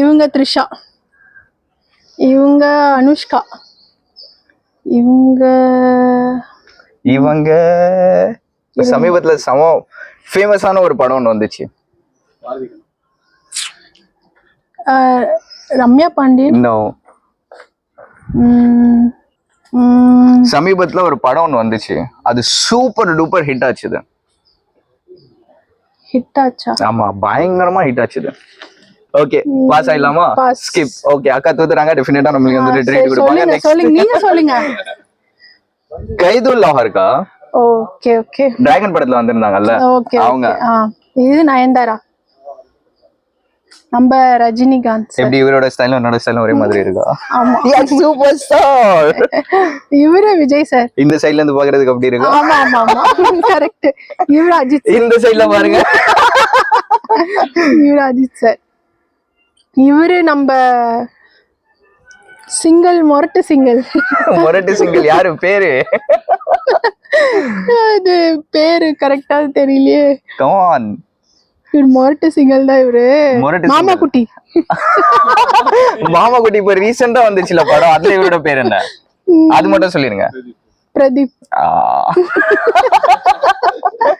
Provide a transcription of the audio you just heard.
இவங்க த்ரிஷா. இவங்க அனுஷ்கா. இவங்க இவங்க சமீபத்துல சம ஃபேமஸான ஒரு படம் ஒன்று வந்துச்சு. ரம்யா பாண்டியன்? உம், சமீபத்துல ஒரு படம் ஒன்று வந்துச்சு. அது சூப்பர் டூப்பர் ஹிட் ஆச்சுது. ஹிட் ஆச்சா? ஆமா பயங்கரமா ஹிட் ஆச்சுது. ஓகே பாஸ் ஆயிடலாமா? Pass. ஸ்கிப் ஓகே அக்கா தூத்துறாங்க டெஃபினட்டா நம்மளுக்கு வந்து ட்ரீட் கொடுப்பாங்க. சொல்லுங்க நீங்க சொல்லுங்க. கைதுல் லாஹர் இருக்கா? ஓகே ஓகே டிராகன் படத்துல வந்திருந்தாங்கல்ல? அவங்க. இது நயன்தாரா? நம்ம ரஜினிகாந்த். எப்படி இவரோட ஸ்டைலும் என்னோட ஸ்டைலும் ஒரே மாதிரி இருக்கா? ஆமா. சூப்பர் ஸ்டார் இவரு விஜய் சார். இந்த சைடுல இருந்து பாக்குறதுக்கு அப்படி இருக்கா? ஆமா ஆமா ஆமா. கரெக்ட் இவரு அஜித். இந்த சைடுல பாருங்க. இவரு அஜித் சார். இவரு நம்ம சிங்கிள் மொரட்டு சிங்கிள் முரட்டு சிங்கிள் யாரு? பேரு? அது பேரு கரெக்டா தெரியலையே. கமான் இவரு மொரட்டு சிங்கிள் தான் இவரு. மாமா. குட்டி மாமா குட்டி இப்ப ரீசெண்டா வந்துச்சுல படம். அதுல இவரோட பேர் என்ன? அது மட்டும் சொல்லிருங்க. பிரதீப்.